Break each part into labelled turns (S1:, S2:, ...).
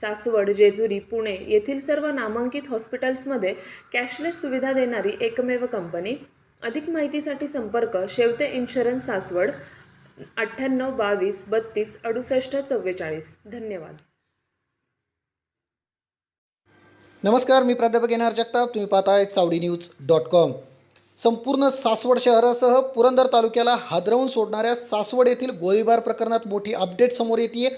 S1: सासवड जेजुरी पुणे येथील सर्व नामांकित हॉस्पिटल्समध्ये कॅशलेस सुविधा देणारी एकमेव कंपनी. अधिक माहितीसाठी संपर्क शेवते इन्शुरन्स सासवड अठ्ठ्याण्णव बावीस बत्तीस अडुसष्ट चव्वेचाळीस. धन्यवाद.
S2: नमस्कार मी प्राध्यापक येणार जगताप. तुम्ही पाहताय चावडी न्यूज डॉट कॉम. संपूर्ण सासवड शहरासह पुरंदर तालुक्याला हादरवून सोडणाऱ्या सासवड येथील गोळीबार प्रकरणात मोठी अपडेट समोर येते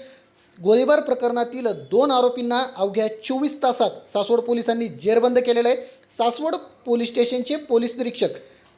S2: गोळीबार प्रकरणातील दोन आरोपींना अवघ्या चोवीस तासात सासवड पोलिसांनी जेरबंद केलेलं आहे. सासवड पोलीस स्टेशनचे पोलीस निरीक्षक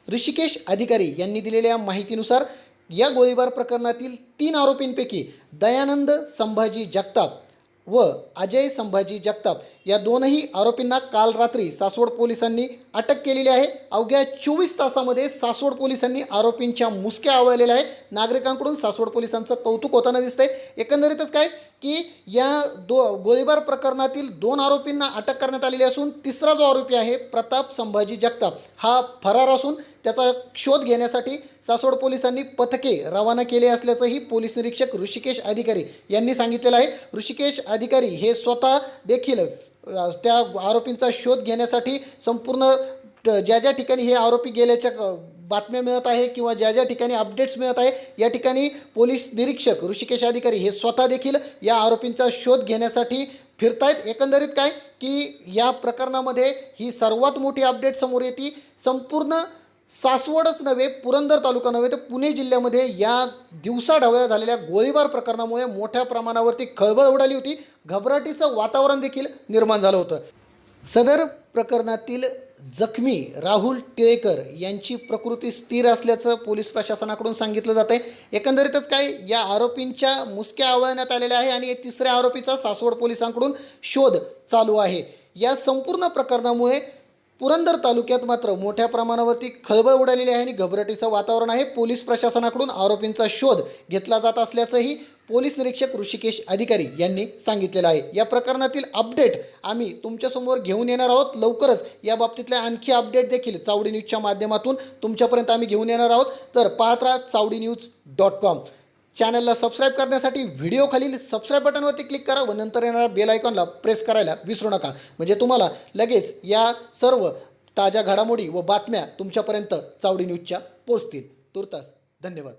S2: ऋषिकेश अधिकारी यांनी दिलेल्या माहितीनुसार या गोळीबार प्रकरणातील तीन आरोपींपैकी दयानंद संभाजी जगताप व अजय संभाजी जगताप या दोनही आरोपींना काल रात्री सासवड पोलिसांनी अटक केलेली आहे. अवघ्या चोवीस तासामध्ये सासवड पोलिसांनी आरोपींच्या मुसक्या आवळलेल्या आहे नागरिकांकडून सासवड पोलिसांचं कौतुक होताना दिसतंय. एकंदरीतच काय की या दो गोळीबार प्रकरणातील दोन आरोपींना अटक करण्यात आलेली असून तिसरा जो आरोपी आहे प्रताप संभाजी जगताप हा फरार असून त्याचा शोध घेण्यासाठी सासवड पोलिसांनी पथके रवाना केले असल्याचंही पोलीस निरीक्षक ऋषिकेश अधिकारी यांनी सांगितलेलं आहे. ऋषिकेश अधिकारी हे स्वतः देखील त्या आरोपींचा शोध घेण्यासाठी संपूर्ण ज्या ज्या ठिकाणी हे आरोपी गेल्याच्या बातम्या मिळत आहे किंवा ज्या ज्या ठिकाणी अपडेट्स मिळत आहे या ठिकाणी पोलीस निरीक्षक ऋषिकेश अधिकारी हे स्वतः देखील या आरोपींचा शोध घेण्यासाठी फिरतायत. एकंदरीत काय? की या प्रकरणामध्ये ही सर्वात मोठी अपडेट समोर येते. संपूर्ण सासवडच नव्हे पुरंदर तालुका नव्हे तर पुणे जिल्ह्यामध्ये या दिवसाढवळ्या झालेल्या गोळीबार प्रकरणामुळे मोठ्या प्रमाणावरती खळबळ उडाली होती. घबराटीचं वातावरण देखील निर्माण झालं होतं. सदर प्रकरणातील जखमी राहुल टिळेकर यांची प्रकृती स्थिर असल्याचं पोलीस प्रशासनाकडून सांगितलं जात आहे एकंदरीतच काय या आरोपींच्या मुसक्या आवळण्यात आलेल्या आहे आणि तिसऱ्या आरोपीचा सासवड पोलिसांकडून शोध चालू आहे. या संपूर्ण प्रकरणामुळे पुरंदर तालुक्यात मात्र मोठ्या प्रमाणावरती खळबळ उडालेली आहे आणि घबराटीचं वातावरण आहे. पोलीस प्रशासनाकडून आरोपींचा शोध घेतला जात असल्याचंही पोलीस निरीक्षक ऋषिकेश अधिकारी यांनी सांगितलेलं आहे. या प्रकरणातील अपडेट आम्ही तुमच्यासमोर घेऊन येणार आहोत. लवकरच या बाबतीतल्या आणखी अपडेट देखील चावडी न्यूजच्या माध्यमातून तुमच्यापर्यंत आम्ही घेऊन येणार आहोत. तर पाहत राहा चावडी न्यूज डॉट कॉम. चॅनलला सबस्क्राईब करण्यासाठी व्हिडिओ खालील सबस्क्राईब बटनवरती क्लिक करा व नंतर येणाऱ्या बेल आयकॉनला प्रेस करायला विसरू नका. म्हणजे तुम्हाला लगेच या सर्व ताज्या घडामोडी व बातम्या तुमच्यापर्यंत चावडी न्यूजच्या पोचतील तुर्तास धन्यवाद.